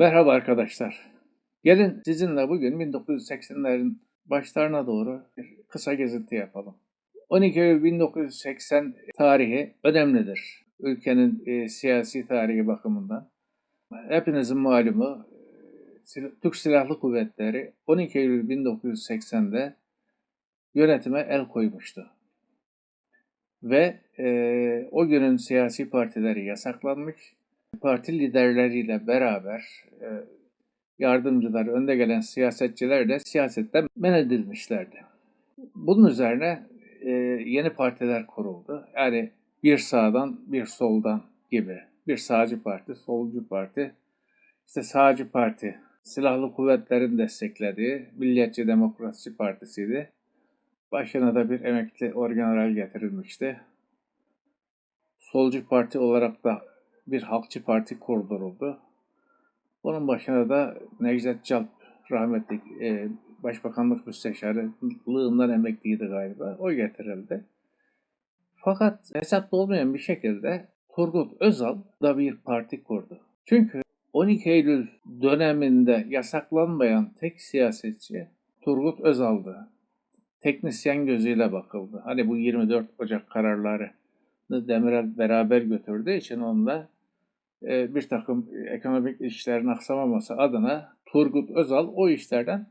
Merhaba arkadaşlar. Gelin sizinle bugün 1980'lerin başlarına doğru bir kısa gezinti yapalım. 12 Eylül 1980 tarihi önemlidir. Ülkenin e, siyasi tarihi bakımından. Hepinizin malumu e, Türk Silahlı Kuvvetleri 12 Eylül 1980'de yönetime el koymuştu. Ve e, o günün siyasi partileri yasaklanmış parti liderleriyle beraber e, yardımcılar, önde gelen siyasetçiler de siyasetten men edilmişlerdi. Bunun üzerine e, yeni partiler kuruldu. Yani bir sağdan bir soldan gibi. Bir sağcı parti, solcu parti, işte sağcı parti, silahlı kuvvetlerin desteklediği Milliyetçi Demokrasi Partisi'ydi. Başına da bir emekli orgeneral getirilmişti. Solcu parti olarak da bir halkçı parti kurduruldu. Bunun başına da Necdet Calp rahmetli e, Başbakanlık Müsteşarlığından emekliydi galiba. O getirildi. Fakat hesapta olmayan bir şekilde Turgut Özal da bir parti kurdu. Çünkü 12 Eylül döneminde yasaklanmayan tek siyasetçi Turgut Özal'dı. Teknisyen gözüyle bakıldı. Hani bu 24 Ocak kararları Demirel beraber götürdüğü için onunla e, bir takım ekonomik işlerin aksamaması adına Turgut Özal o işlerden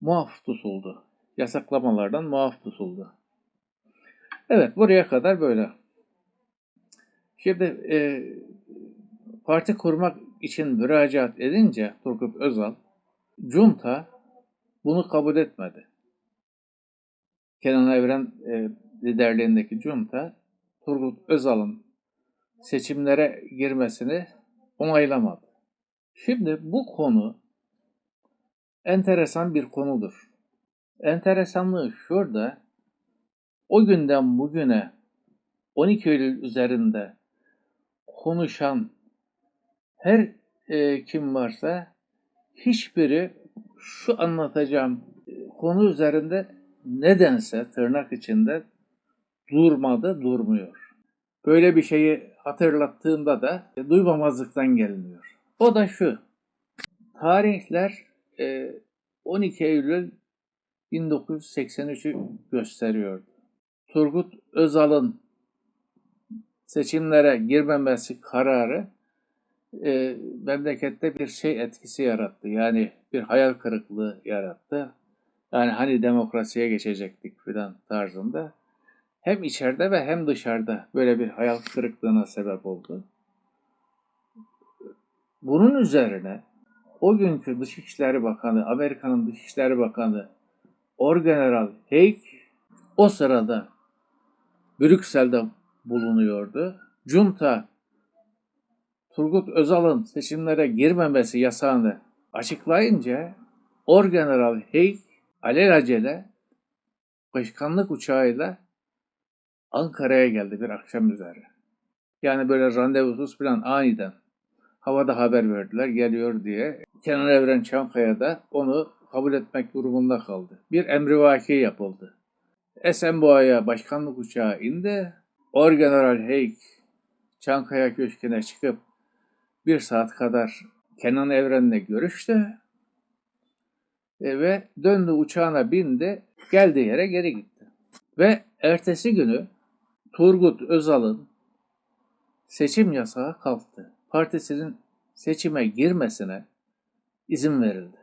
muaf tutuldu. Yasaklamalardan muaf tutuldu. Evet buraya kadar böyle. Şimdi e, parti kurmak için müracaat edince Turgut Özal, Junta bunu kabul etmedi. Kenan Evren e, liderliğindeki Junta Turgut Özal'ın seçimlere girmesini onaylamadı. Şimdi bu konu enteresan bir konudur. Enteresanlığı şurada, o günden bugüne 12 Eylül üzerinde konuşan her e, kim varsa hiçbiri şu anlatacağım konu üzerinde nedense tırnak içinde durmadı, durmuyor. Böyle bir şeyi hatırlattığında da duymamazlıktan geliniyor. O da şu. Tarihler 12 e, Eylül 1983'ü gösteriyordu. Turgut Özal'ın seçimlere girmemesi kararı e, memlekette bir şey etkisi yarattı. Yani bir hayal kırıklığı yarattı. Yani hani demokrasiye geçecektik filan tarzında hem içeride ve hem dışarıda böyle bir hayal kırıklığına sebep oldu. Bunun üzerine o günkü Dışişleri Bakanı, Amerika'nın Dışişleri Bakanı Orgeneral Haig o sırada Brüksel'de bulunuyordu. Junta Turgut Özal'ın seçimlere girmemesi yasağını açıklayınca Orgeneral Haig alelacele başkanlık uçağıyla Ankara'ya geldi bir akşam üzeri. Yani böyle randevusuz falan aniden havada haber verdiler geliyor diye. Kenan Evren Çankaya'da onu kabul etmek durumunda kaldı. Bir emrivaki yapıldı. Esenboğa'ya başkanlık uçağı indi. Orgeneral Haig Çankaya Köşkü'ne çıkıp bir saat kadar Kenan Evren'le görüştü. E, ve döndü uçağına bindi, geldiği yere geri gitti. Ve ertesi günü Turgut Özal'ın seçim yasağı kalktı. Partisinin seçime girmesine izin verildi.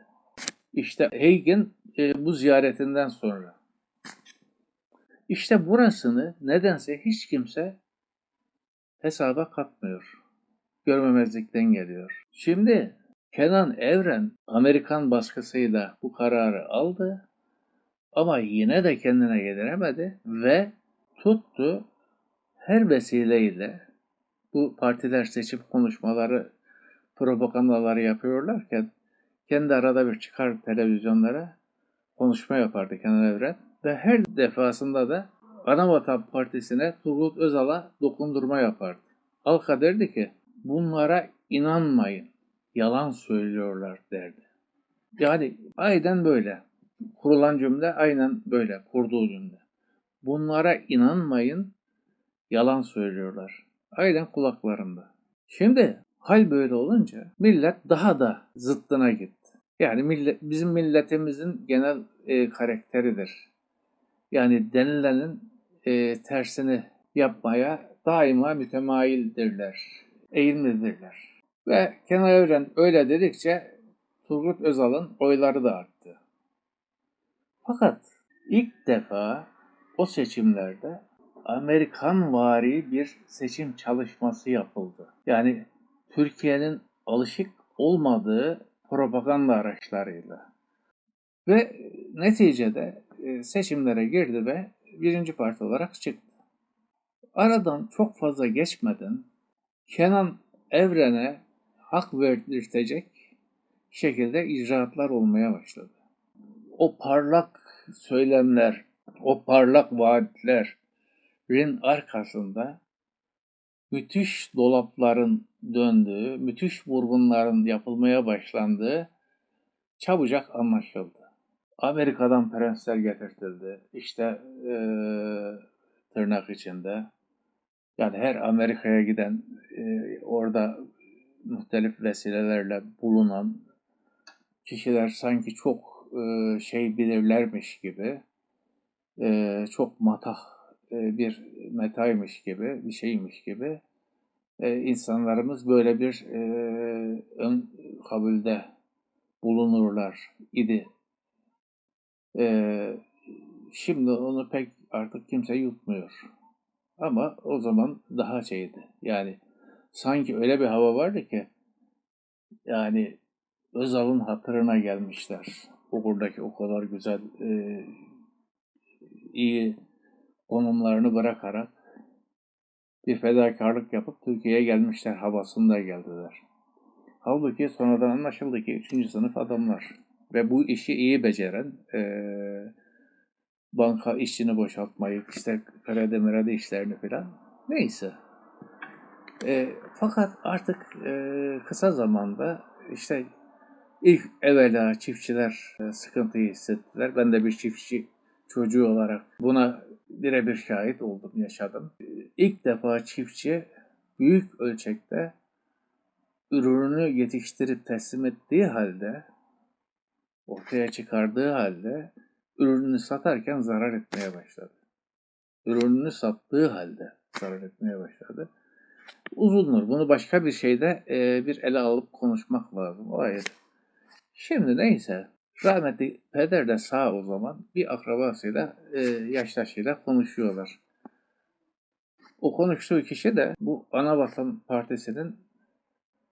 İşte Haig'in e, bu ziyaretinden sonra. İşte burasını nedense hiç kimse hesaba katmıyor. Görmemezlikten geliyor. Şimdi Kenan Evren Amerikan baskısıyla bu kararı aldı ama yine de kendine yediremedi ve tuttu her vesileyle bu partiler seçim konuşmaları, propagandaları yapıyorlarken kendi arada bir çıkar televizyonlara konuşma yapardı Kenan Evren ve her defasında da Anavatan Partisi'ne Turgut Özal'a dokundurma yapardı. Halka derdi ki bunlara inanmayın, yalan söylüyorlar derdi. Yani aynen böyle. Kurulan cümle aynen böyle, kurduğu cümle. Bunlara inanmayın, yalan söylüyorlar. Aynen kulaklarında. Şimdi Hal böyle olunca millet daha da zıttına gitti. Yani millet, bizim milletimizin genel e, karakteridir. Yani denilenin e, tersini yapmaya daima mütemayildirler, eğimlidirler. Ve Kenan Evren öyle dedikçe Turgut Özal'ın oyları da arttı. Fakat ilk defa o seçimlerde Amerikan vari bir seçim çalışması yapıldı. Yani Türkiye'nin alışık olmadığı propaganda araçlarıyla. Ve neticede e, seçimlere girdi ve birinci parti olarak çıktı. Aradan çok fazla geçmeden Kenan Evren'e hak verdirtecek şekilde icraatlar olmaya başladı. O parlak söylemler, o parlak vaatlerin arkasında müthiş dolapların döndüğü, müthiş vurgunların yapılmaya başlandığı çabucak anlaşıldı. Amerika'dan prensler getirtildi. İşte e, tırnak içinde. Yani her Amerika'ya giden e, orada muhtelif vesilelerle bulunan kişiler sanki çok e, şey bilirlermiş gibi, e, çok matah bir metaymış gibi, bir şeymiş gibi e, insanlarımız böyle bir e, ön kabulde bulunurlar idi. E, şimdi onu pek artık kimse yutmuyor. Ama o zaman daha şeydi. Yani sanki öyle bir hava vardı ki yani Özal'ın hatırına gelmişler. Oradaki o kadar güzel e, iyi konumlarını bırakarak bir fedakarlık yapıp Türkiye'ye gelmişler havasında geldiler. Halbuki sonradan anlaşıldı ki üçüncü sınıf adamlar ve bu işi iyi beceren e, banka işini boşaltmayı, işte kredi mredi işlerini filan neyse. E, fakat artık e, kısa zamanda işte ilk evvela çiftçiler e, sıkıntıyı hissettiler. Ben de bir çiftçi çocuğu olarak buna birebir şahit oldum, yaşadım. İlk defa çiftçi büyük ölçekte ürününü yetiştirip teslim ettiği halde, ortaya çıkardığı halde ürününü satarken zarar etmeye başladı. Ürününü sattığı halde zarar etmeye başladı. Uzundur. Bunu başka bir şeyde bir ele alıp konuşmak lazım. O ayrı. Şimdi neyse Rahmetli peder de sağ o zaman bir akrabasıyla, e, yaştaşıyla konuşuyorlar. O konuştuğu kişi de bu Anavatan Partisi'nin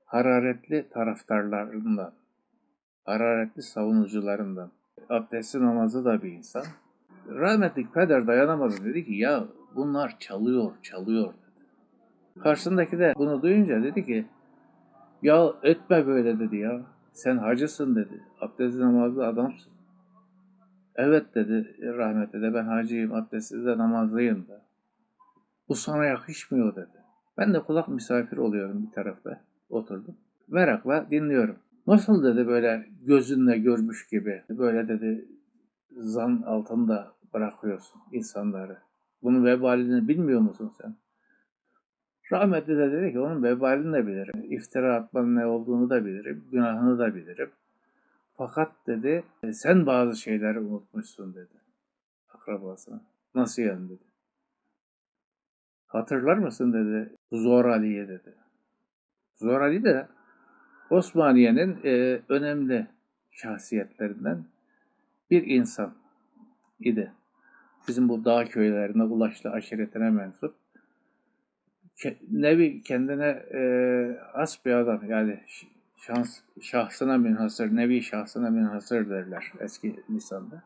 hararetli taraftarlarından, hararetli savunucularından. Abdestli namazı da bir insan. Rahmetli peder dayanamadı dedi ki ya bunlar çalıyor, çalıyor dedi. Karşısındaki de bunu duyunca dedi ki ya etme böyle dedi ya. Sen hacısın dedi. Abdestli namazlı adamsın. Evet dedi rahmetli de ben hacıyım, abdestli de namazlıyım da. Bu sana yakışmıyor dedi. Ben de kulak misafir oluyorum bir tarafta. Oturdum. Merakla dinliyorum. Nasıl dedi böyle gözünle görmüş gibi. Böyle dedi zan altında bırakıyorsun insanları. Bunun vebalini bilmiyor musun sen? Rahmetli de dedi ki onun vebalini de bilirim. İftira atmanın ne olduğunu da bilirim. Günahını da bilirim. Fakat dedi sen bazı şeyleri unutmuşsun dedi. Akrabasına. Nasıl yani dedi. Hatırlar mısın dedi. Zor Ali'ye dedi. Zor Ali de Osmaniye'nin e, önemli şahsiyetlerinden bir insan idi. Bizim bu dağ köylerine, Ulaşlı aşiretine mensup nevi kendine e, as bir adam yani şans şahsına münhasır, nevi şahsına münhasır derler eski lisanda.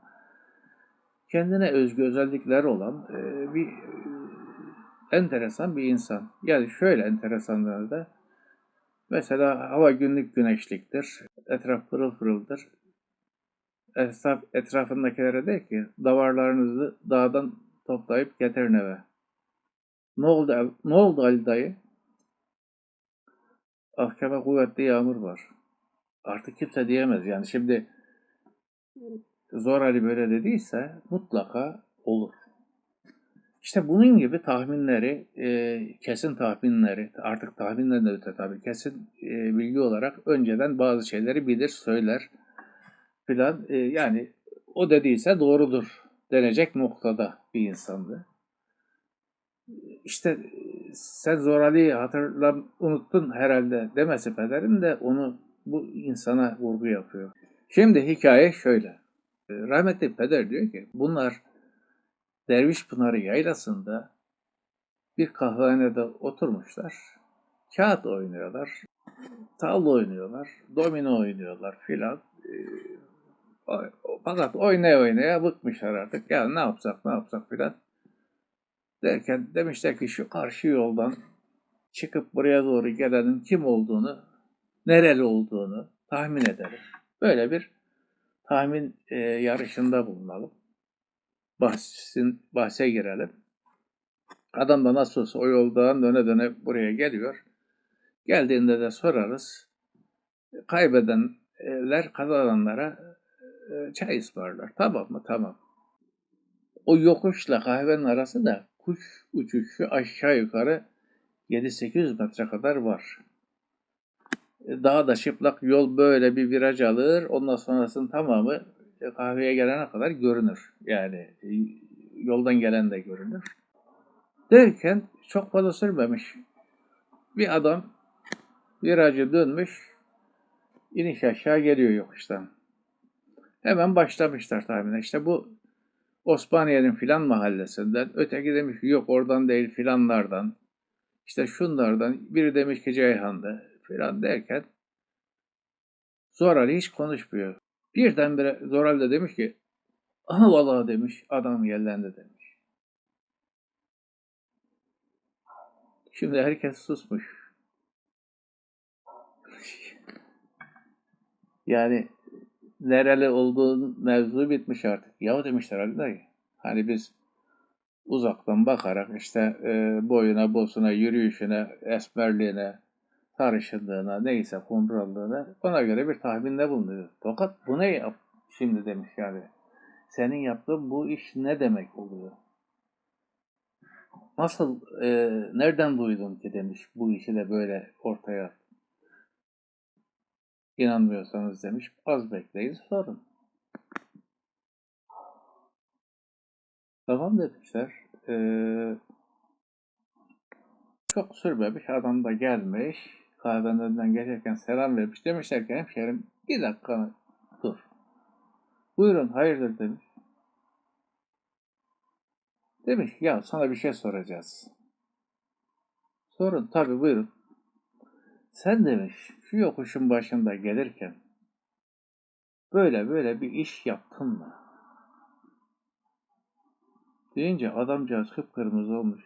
Kendine özgü özellikler olan e, bir e, enteresan bir insan. Yani şöyle enteresanlar da mesela hava günlük güneşliktir. Etraf pırıl pırıldır. Etraf, etrafındakilere de ki davarlarınızı dağdan toplayıp getirin eve. Ne oldu, ne oldu Ali dayı? Ahkama kuvvetli yağmur var. Artık kimse diyemez. Yani şimdi Zor Ali böyle dediyse mutlaka olur. İşte bunun gibi tahminleri, e, kesin tahminleri, artık tahminlerden öte tabii kesin e, bilgi olarak önceden bazı şeyleri bilir, söyler filan. E, yani o dediyse doğrudur denecek noktada bir insandı. İşte sen Zor Ali'yi hatırlam unuttun herhalde demesi pederin de onu bu insana vurgu yapıyor. Şimdi hikaye şöyle. E, Rahmetli peder diyor ki bunlar Derviş Pınarı yaylasında bir kahvehanede oturmuşlar. Kağıt oynuyorlar, tavla oynuyorlar, domino oynuyorlar filan. Ee, fakat oynaya oynaya bıkmışlar artık. Ya ne yapsak ne yapsak filan. Derken demişler ki şu karşı yoldan çıkıp buraya doğru gelenin kim olduğunu, nereli olduğunu tahmin edelim. Böyle bir tahmin e, yarışında bulunalım bahsin, bahse girelim. Adam da nasıl olsa o yoldan döne döne buraya geliyor. Geldiğinde de sorarız. Kaybedenler kazananlara e, çay ısmarlar. Tamam mı? Tamam. O yokuşla kahvenin arası da kuş uçuşu aşağı yukarı 7-800 metre kadar var. E, daha da çıplak yol böyle bir viraj alır. Ondan sonrasının tamamı kahveye gelene kadar görünür. Yani e, yoldan gelen de görünür. Derken çok fazla sürmemiş. Bir adam virajı dönmüş, iniş aşağı geliyor yokuştan. Hemen başlamışlar tahminen. İşte bu Osmaniye'nin filan mahallesinden, öteki demiş ki yok oradan değil filanlardan, işte şunlardan, biri demiş ki Ceyhan'da filan derken Zoral hiç konuşmuyor. Birdenbire Zoral da demiş ki aha vallahi demiş adam yerlendi demiş. Şimdi herkes susmuş. yani nereli olduğun mevzu bitmiş artık. Ya demişler Ali dayı. Hani biz uzaktan bakarak işte e, boyuna, bosuna, yürüyüşüne, esmerliğine, sarışınlığına, neyse kumrallığına ona göre bir tahminde bulunuyor. Fakat bu ne yap şimdi demiş yani. Senin yaptığın bu iş ne demek oluyor? Nasıl, e, nereden duydun ki demiş bu işi de böyle ortaya inanmıyorsanız demiş az bekleyin sorun. Tamam demişler. Ee, çok sürmemiş adam da gelmiş kahvenin geçerken selam vermiş. Demişler ki hemşerim bir dakika dur. Buyurun hayırdır demiş. Demiş ya sana bir şey soracağız. Sorun tabi buyurun. Sen demiş şu yokuşun başında gelirken böyle böyle bir iş yaptın mı? Deyince adamcağız kıpkırmızı olmuş.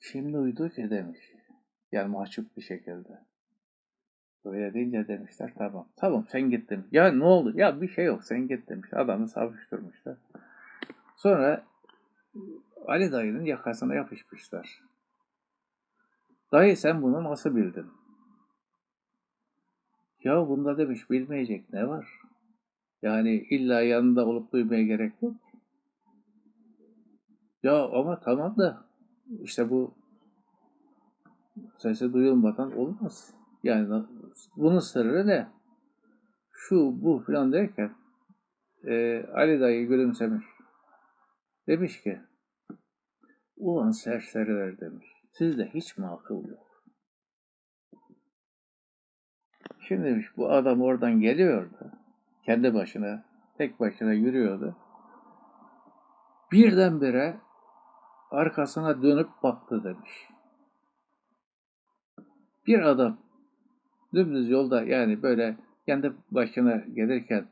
Şimdi uydu ki demiş. Yani mahcup bir şekilde. Böyle deyince demişler tamam. Tamam sen gittin. Ya ne oldu? Ya bir şey yok sen git demiş. Adamı savuşturmuşlar. Sonra Ali dayının yakasına yapışmışlar. Dayı sen bunu nasıl bildin? Ya bunda demiş bilmeyecek ne var? Yani illa yanında olup duymaya gerek yok. Ya ama tamam da işte bu sesi duyulmadan olmaz. Yani bunun sırrı ne? Şu, bu filan derken e, Ali dayı gülümsemiş. Demiş ki ulan serseriler demiş. Sizde hiç mi akıl yok? Şimdi bu adam oradan geliyordu. Kendi başına, tek başına yürüyordu. Birdenbire arkasına dönüp baktı demiş bir adam dümdüz yolda yani böyle kendi başına gelirken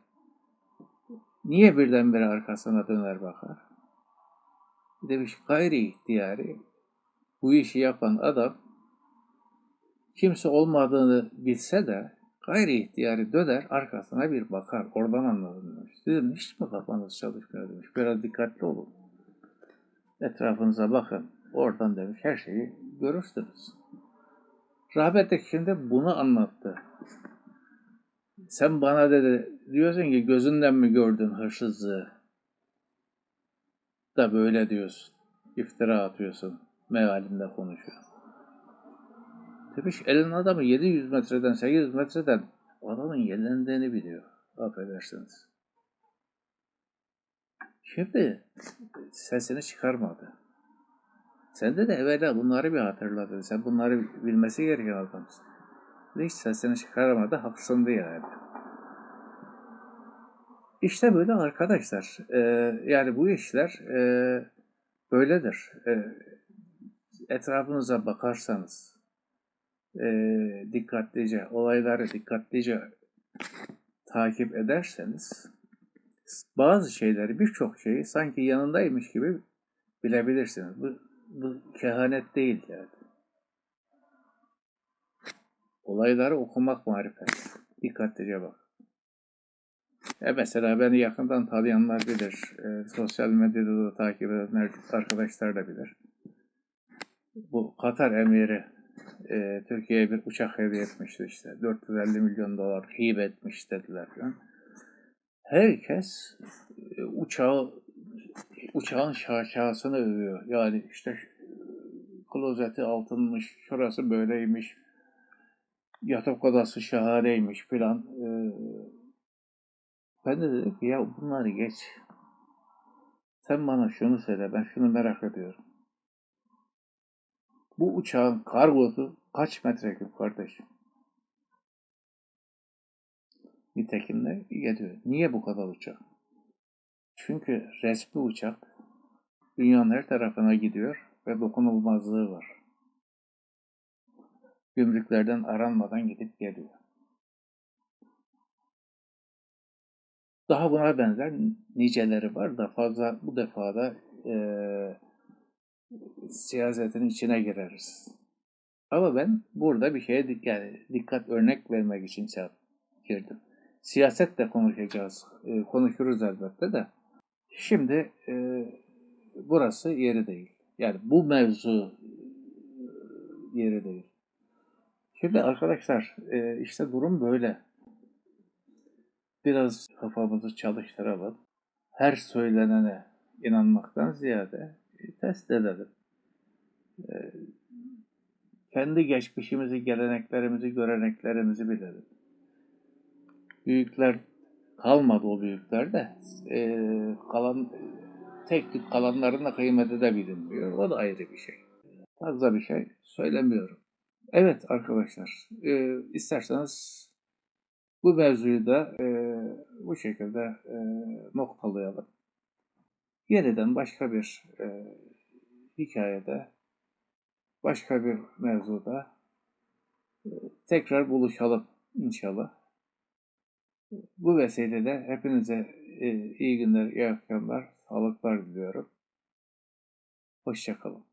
niye birdenbire arkasına döner bakar? Demiş gayri ihtiyari bu işi yapan adam kimse olmadığını bilse de gayri ihtiyari döner arkasına bir bakar. Oradan anladım demiş. Dedim hiç mi kafanız çalışmıyor demiş. Biraz dikkatli olun. Etrafınıza bakın. Oradan demiş her şeyi görürsünüz. Rahmetli şimdi bunu anlattı. Sen bana dedi, diyorsun ki gözünden mi gördün hırsızlığı? Da böyle diyorsun. iftira atıyorsun. Mealinde konuşuyor. Demiş elin adamı 700 metreden 800 metreden adamın yerlendiğini biliyor. Affedersiniz. Şimdi sesini çıkarmadı. Sende de evvela bunları bir hatırladı. Sen bunları bilmesi gereken adamsın. Hiç sesini çıkaramadı. Haksındı yani. İşte böyle arkadaşlar. Ee, yani bu işler e, böyledir. E, etrafınıza bakarsanız e, dikkatlice, olayları dikkatlice takip ederseniz bazı şeyleri, birçok şeyi sanki yanındaymış gibi bilebilirsiniz. Bu, bu kehanet değil yani. Olayları okumak marifet. Dikkatlice bak. E mesela beni yakından tanıyanlar bilir. E, sosyal medyada da takip edenler arkadaşlar da bilir. Bu Katar emiri e, Türkiye'ye bir uçak hediye etmişti işte. 450 milyon dolar hibe etmiş dediler falan. Herkes e, uçağı uçağın şaşasını övüyor. Yani işte klozeti altınmış, şurası böyleymiş, yatak odası şahaneymiş filan. Ee, ben de dedim ki ya bunları geç. Sen bana şunu söyle, ben şunu merak ediyorum. Bu uçağın kargosu kaç metreküp kardeşim? Nitekim de geliyor. Niye bu kadar uçak? Çünkü resmi uçak dünyanın her tarafına gidiyor ve dokunulmazlığı var. Gümrüklerden aranmadan gidip geliyor. Daha buna benzer niceleri var da fazla bu defada e, siyasetin içine gireriz. Ama ben burada bir şeye yani dikkat örnek vermek için şey girdim. Siyaset de konuşacağız. E, konuşuruz elbette de. Şimdi e, burası yeri değil. Yani bu mevzu e, yeri değil. Şimdi arkadaşlar e, işte durum böyle. Biraz kafamızı çalıştıralım. Her söylenene inanmaktan ziyade test edelim. E, kendi geçmişimizi, geleneklerimizi, göreneklerimizi bilelim. Büyükler kalmadı o büyükler de. E, kalan tek tük kalanların da kıymeti de bilinmiyor. O da ayrı bir şey. Fazla bir şey söylemiyorum. Evet arkadaşlar, e, isterseniz bu mevzuyu da e, bu şekilde e, noktalayalım. Yeniden başka bir e, hikayede, başka bir mevzuda e, tekrar buluşalım inşallah. Bu vesileyle hepinize e, iyi günler, iyi akşamlar, sağlıklar diliyorum. Hoşçakalın.